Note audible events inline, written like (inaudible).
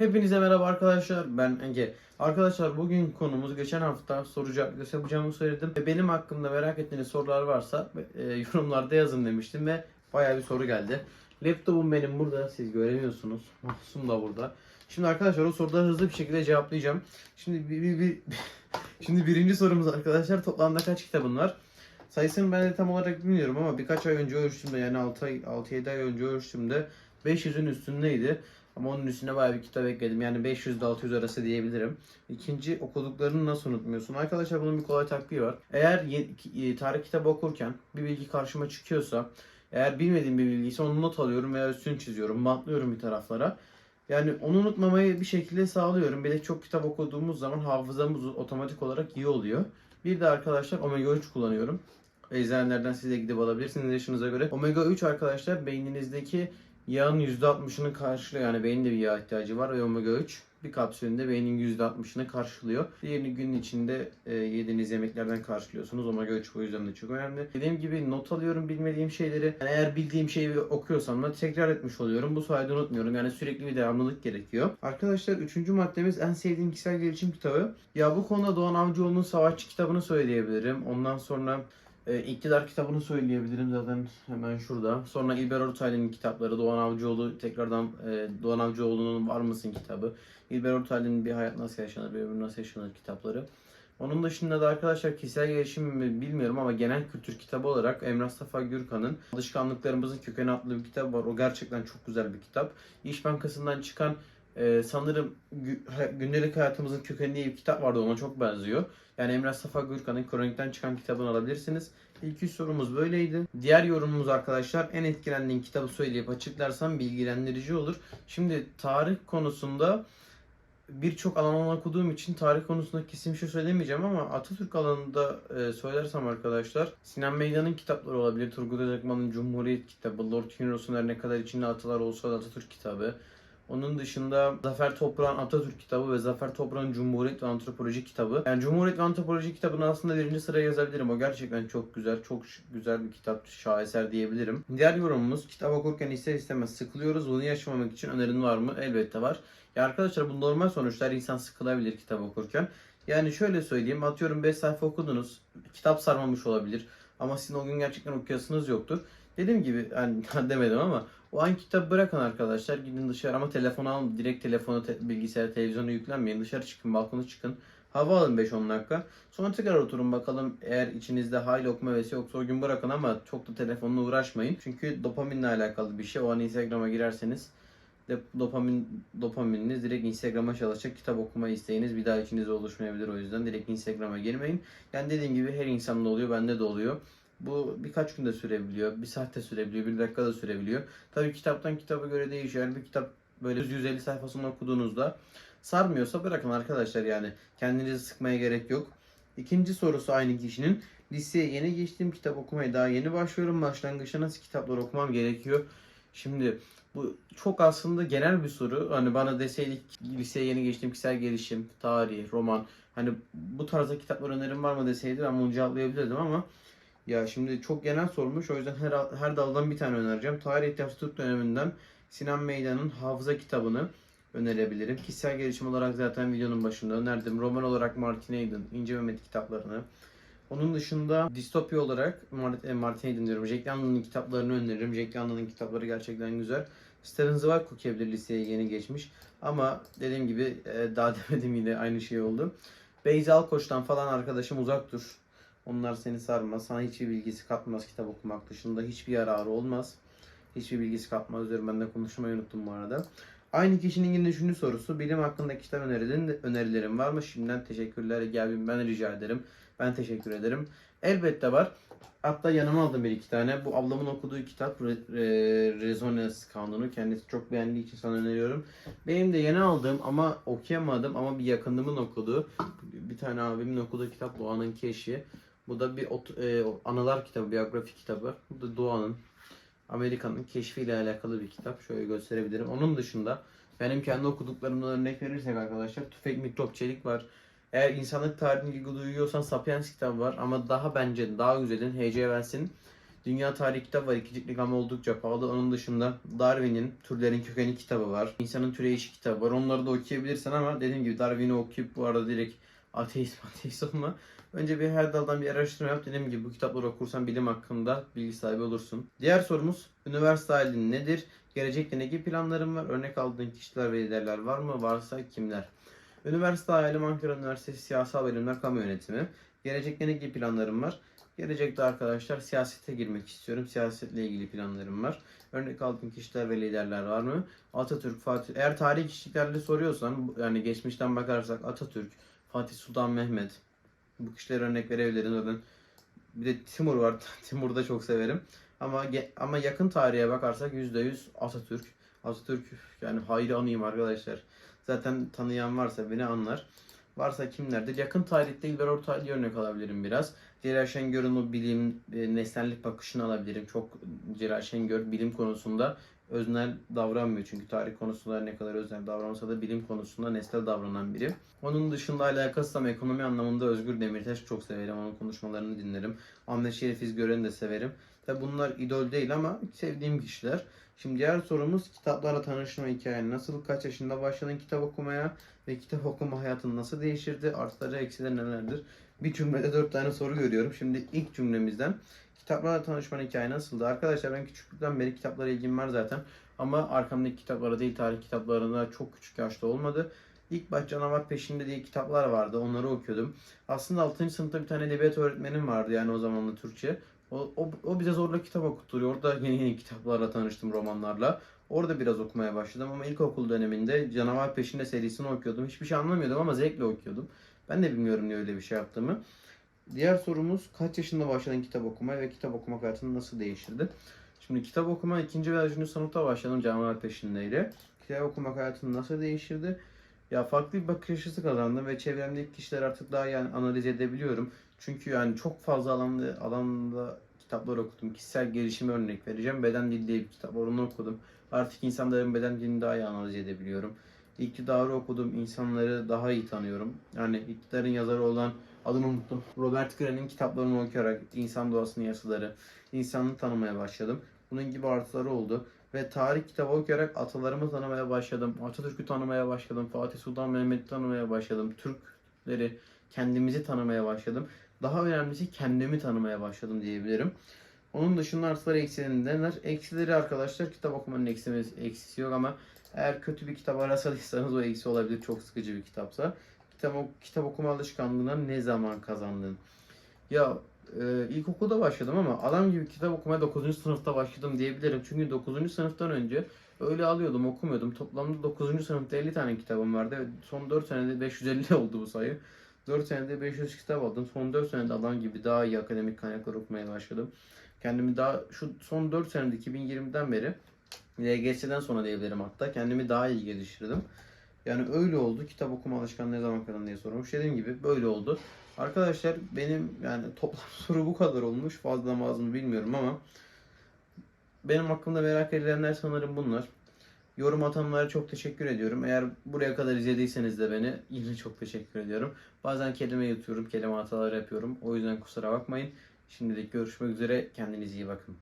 Hepinize merhaba arkadaşlar. Ben Ege. Arkadaşlar bugün konumuz geçen hafta soru cevap yapacağımı söyledim. Ve benim hakkımda merak ettiğiniz sorular varsa e, yorumlarda yazın demiştim ve bayağı bir soru geldi. Laptopum benim burada. Siz göremiyorsunuz. Mahsum da burada. Şimdi arkadaşlar o soruları hızlı bir şekilde cevaplayacağım. Şimdi bir, bir, bir- (laughs) şimdi birinci sorumuz arkadaşlar toplamda kaç kitabın var? Sayısını ben de tam olarak bilmiyorum ama birkaç ay önce ölçtüğümde yani 6 ay 6-7 ay önce ölçtüğümde 500'ün üstündeydi. Ama onun üstüne bayağı bir kitap ekledim. Yani 500 ile 600 arası diyebilirim. İkinci okuduklarını nasıl unutmuyorsun? Arkadaşlar bunun bir kolay taktiği var. Eğer ki- tarih kitabı okurken bir bilgi karşıma çıkıyorsa eğer bilmediğim bir bilgiyse onu not alıyorum veya üstünü çiziyorum. Bantlıyorum bir taraflara. Yani onu unutmamayı bir şekilde sağlıyorum. Bir de çok kitap okuduğumuz zaman hafızamız otomatik olarak iyi oluyor. Bir de arkadaşlar omega 3 kullanıyorum. Eczanelerden siz de gidip alabilirsiniz yaşınıza göre. Omega 3 arkadaşlar beyninizdeki yağın %60'ını karşılıyor. Yani beynin de bir yağ ihtiyacı var ve omega 3 bir kapsülünde beynin %60'ını karşılıyor. Diğerini gün içinde e, yediğiniz yemeklerden karşılıyorsunuz. Omega 3 bu yüzden de çok önemli. Dediğim gibi not alıyorum bilmediğim şeyleri. Yani eğer bildiğim şeyi okuyorsam da tekrar etmiş oluyorum. Bu sayede unutmuyorum. Yani sürekli bir devamlılık gerekiyor. Arkadaşlar üçüncü maddemiz en sevdiğim kişisel gelişim kitabı. Ya bu konuda Doğan Avcıoğlu'nun Savaşçı kitabını söyleyebilirim. Ondan sonra e, İktidar kitabını söyleyebilirim zaten hemen şurada. Sonra İlber Ortaylı'nın kitapları, Doğan Avcıoğlu tekrardan e, Doğan Avcıoğlu'nun Var mısın kitabı. İlber Ortaylı'nın Bir Hayat Nasıl Yaşanır, Bir Ömür Nasıl Yaşanır kitapları. Onun dışında da arkadaşlar kişisel gelişim mi bilmiyorum ama genel kültür kitabı olarak Emrah Safa Gürkan'ın Alışkanlıklarımızın Kökeni adlı bir kitap var. O gerçekten çok güzel bir kitap. İş Bankası'ndan çıkan e, sanırım gü- gündelik hayatımızın kökeni diye bir kitap vardı ona çok benziyor. Yani Emrah Safa Gürkan'ın Kronik'ten çıkan kitabını alabilirsiniz. İlk üç sorumuz böyleydi. Diğer yorumumuz arkadaşlar en etkilendiğin kitabı söyleyip açıklarsam bilgilendirici olur. Şimdi tarih konusunda birçok alandan okuduğum için tarih konusunda kesin bir şey söylemeyeceğim ama Atatürk alanında e, söylersem arkadaşlar Sinan Meydan'ın kitapları olabilir. Turgut Özakman'ın Cumhuriyet kitabı, Lord Kinross'un her ne kadar içinde atılar olsa da Atatürk kitabı. Onun dışında Zafer Toprağ'ın Atatürk kitabı ve Zafer Toprağ'ın Cumhuriyet ve Antropoloji kitabı. Yani Cumhuriyet ve Antropoloji kitabını aslında birinci sıraya yazabilirim. O gerçekten çok güzel, çok güzel bir kitap, şaheser diyebilirim. Diğer yorumumuz, kitap okurken ister istemez sıkılıyoruz. Bunu yaşamamak için önerin var mı? Elbette var. Ya arkadaşlar bu normal sonuçlar. insan sıkılabilir kitap okurken. Yani şöyle söyleyeyim, atıyorum 5 sayfa okudunuz. Kitap sarmamış olabilir. Ama sizin o gün gerçekten okuyasınız yoktur. Dediğim gibi hani (laughs) demedim ama o an kitabı bırakın arkadaşlar. Gidin dışarı ama telefonu alın. Direkt telefonu, te- bilgisayara, televizyona yüklenmeyin. Dışarı çıkın, balkona çıkın. Hava alın 5-10 dakika. Sonra tekrar oturun bakalım eğer içinizde hayli okuma hevesi yoksa o gün bırakın ama çok da telefonla uğraşmayın. Çünkü dopaminle alakalı bir şey. O an Instagram'a girerseniz de dopamin dopamininiz direkt Instagram'a çalışacak. Kitap okuma isteğiniz bir daha içinizde oluşmayabilir o yüzden direkt Instagram'a girmeyin. Yani dediğim gibi her insanda oluyor, bende de oluyor. Bu birkaç günde sürebiliyor, bir saatte sürebiliyor, bir dakikada sürebiliyor. Tabii kitaptan kitaba göre değişiyor. Yani bir kitap böyle 150 sayfasını okuduğunuzda sarmıyorsa bırakın arkadaşlar yani. Kendinizi sıkmaya gerek yok. İkinci sorusu aynı kişinin. Liseye yeni geçtiğim kitap okumaya daha yeni başlıyorum. Başlangıçta nasıl kitaplar okumam gerekiyor? Şimdi bu çok aslında genel bir soru. Hani bana deseydik liseye yeni geçtiğim kişisel gelişim, tarih, roman. Hani bu tarzda kitaplar önerim var mı deseydi ben bunu cevaplayabilirdim ama ya şimdi çok genel sormuş. O yüzden her, her daldan bir tane önereceğim. Tarih Türk döneminden Sinan Meydan'ın Hafıza kitabını önerebilirim. Kişisel gelişim olarak zaten videonun başında önerdim. Roman olarak Martin Eden, İnce Mehmet kitaplarını. Onun dışında distopya olarak e, Martin Eden diyorum. Jack London'ın kitaplarını öneririm. Jack London'ın kitapları gerçekten güzel. Steven Zweig okuyabilir liseye yeni geçmiş. Ama dediğim gibi e, daha (laughs) demedim yine aynı şey oldu. Beyza Alkoç'tan falan arkadaşım uzak dur. Onlar seni sarmaz. Sana hiçbir bilgisi katmaz kitap okumak dışında. Hiçbir yararı olmaz. Hiçbir bilgisi katmaz. Ben de konuşmayı unuttum bu arada. Aynı kişinin yine üçüncü sorusu. Bilim hakkında kitap önerilerin, önerilerim var mı? Şimdiden teşekkürler. Gel ben rica ederim. Ben teşekkür ederim. Elbette var. Hatta yanıma aldım bir iki tane. Bu ablamın okuduğu kitap Re- Re- Rezonans Kanunu. Kendisi çok beğendiği için sana öneriyorum. Benim de yeni aldığım ama okuyamadım ama bir yakınımın okuduğu bir tane abimin okuduğu kitap Doğan'ın Keşfi. Bu da bir e, anılar kitabı, biyografi kitabı. Bu da Doğan'ın Amerika'nın keşfiyle alakalı bir kitap. Şöyle gösterebilirim. Onun dışında benim kendi okuduklarımdan örnek verirsek arkadaşlar Tüfek Mikrop Çelik var. Eğer insanlık tarihine ilgi duyuyorsan Sapiens kitabı var ama daha bence daha güzelin H.G. Wells'in Dünya Tarihi kitabı var. İki ciltlik ama oldukça pahalı. Onun dışında Darwin'in Türlerin Kökeni kitabı var. İnsanın Türeyişi kitabı var. Onları da okuyabilirsin ama dediğim gibi Darwin'i okuyup bu arada direkt ateist (laughs) ateist olma. Önce bir her daldan bir araştırma yap. Dediğim gibi bu kitapları okursan bilim hakkında bilgi sahibi olursun. Diğer sorumuz üniversite halin nedir? Gelecekte ne gibi planların var? Örnek aldığın kişiler ve liderler var mı? Varsa kimler? Üniversite hayalim Ankara Üniversitesi Siyasal Bilimler Kamu Yönetimi. Gelecekte ne gibi planlarım var? Gelecekte arkadaşlar siyasete girmek istiyorum. Siyasetle ilgili planlarım var. Örnek aldığım kişiler ve liderler var mı? Atatürk, Fatih. Eğer tarihi kişiliklerle soruyorsan yani geçmişten bakarsak Atatürk, Fatih Sultan Mehmet. Bu kişilere örnek verebilirim zaten. Bir de Timur var. (laughs) Timur'u da çok severim. Ama ama yakın tarihe bakarsak %100 Atatürk. Atatürk yani hayranıyım arkadaşlar. Zaten tanıyan varsa beni anlar. Varsa kimlerdir? Yakın tarihte İlber Ortaylı'yı örnek alabilirim biraz. Celal Şengör'ün o bilim, e, nesnellik bakışını alabilirim. Çok Celal Şengör bilim konusunda öznel davranmıyor. Çünkü tarih konusunda ne kadar öznel davransa da bilim konusunda nesnel davranan biri. Onun dışında alakası ama ekonomi anlamında Özgür Demirtaş çok severim. Onun konuşmalarını dinlerim. Ahmet Şerif İzgören'i de severim. Tabi bunlar idol değil ama sevdiğim kişiler. Şimdi diğer sorumuz kitaplarla tanışma hikayen. Nasıl, kaç yaşında başladın kitap okumaya ve kitap okuma hayatını nasıl değiştirdi? Artıları, eksileri nelerdir? Bir cümlede dört tane soru görüyorum. Şimdi ilk cümlemizden kitaplarla tanışmanın hikaye nasıldı? Arkadaşlar ben küçüklükten beri kitaplara ilgim var zaten. Ama arkamdaki kitaplara değil tarih kitaplarına çok küçük yaşta olmadı. İlk baş canavar peşinde diye kitaplar vardı. Onları okuyordum. Aslında 6. sınıfta bir tane edebiyat öğretmenim vardı yani o zamanlı Türkçe. O, o, o bize zorla kitap okutturuyor. Orada yeni yeni kitaplarla tanıştım romanlarla. Orada biraz okumaya başladım ama ilkokul döneminde Canavar Peşinde serisini okuyordum. Hiçbir şey anlamıyordum ama zevkle okuyordum. Ben de bilmiyorum niye öyle bir şey yaptığımı. Diğer sorumuz kaç yaşında başladın kitap okumaya ve kitap okumak hayatını nasıl değiştirdi? Şimdi kitap okuma ikinci ve üçüncü başladım Canavar Peşinde'yle. Kitap okumak hayatını nasıl değiştirdi? Ya farklı bir bakış açısı kazandım ve çevremdeki kişiler artık daha yani analiz edebiliyorum. Çünkü yani çok fazla alanda, alanda kitaplar okudum. Kişisel gelişime örnek vereceğim. Beden dili diye bir kitap var onu okudum. Artık insanların beden dilini daha iyi analiz edebiliyorum. İktidarı okudum. insanları daha iyi tanıyorum. Yani iktidarın yazarı olan adını unuttum. Robert Greene'in kitaplarını okuyarak insan doğasının yasaları, insanlığı tanımaya başladım. Bunun gibi artıları oldu. Ve tarih kitabı okuyarak atalarımı tanımaya başladım. Atatürk'ü tanımaya başladım. Fatih Sultan Mehmet'i tanımaya başladım. Türkleri, kendimizi tanımaya başladım. Daha önemlisi kendimi tanımaya başladım diyebilirim. Onun dışında artıları eksileri neler? Eksileri arkadaşlar kitap okumanın eksisi, eksisi yok ama eğer kötü bir kitap arasadıysanız o eksi olabilir. Çok sıkıcı bir kitapsa. Kitap, kitap okuma alışkanlığına ne zaman kazandın? Ya e, ilkokulda başladım ama adam gibi kitap okumaya 9. sınıfta başladım diyebilirim. Çünkü 9. sınıftan önce öyle alıyordum okumuyordum. Toplamda 9. sınıfta 50 tane kitabım vardı. Son 4 senede 550 (laughs) oldu bu sayı. 4 senede 500 kitap aldım. Son 4 senede adam gibi daha iyi akademik kaynaklar okumaya başladım. Kendimi daha şu son 4 senede 2020'den beri LGS'den sonra diyebilirim hatta kendimi daha iyi geliştirdim. Yani öyle oldu. Kitap okuma alışkanlığı ne zaman kadar diye sormuş. Dediğim gibi böyle oldu. Arkadaşlar benim yani (laughs) toplam soru bu kadar olmuş. Fazla mı az mı bilmiyorum ama benim hakkımda merak edilenler sanırım bunlar. Yorum atanlara çok teşekkür ediyorum. Eğer buraya kadar izlediyseniz de beni (laughs) yine çok teşekkür ediyorum. Bazen kelime yutuyorum, kelime hataları yapıyorum. O yüzden kusura bakmayın. Şimdilik görüşmek üzere. Kendinize iyi bakın.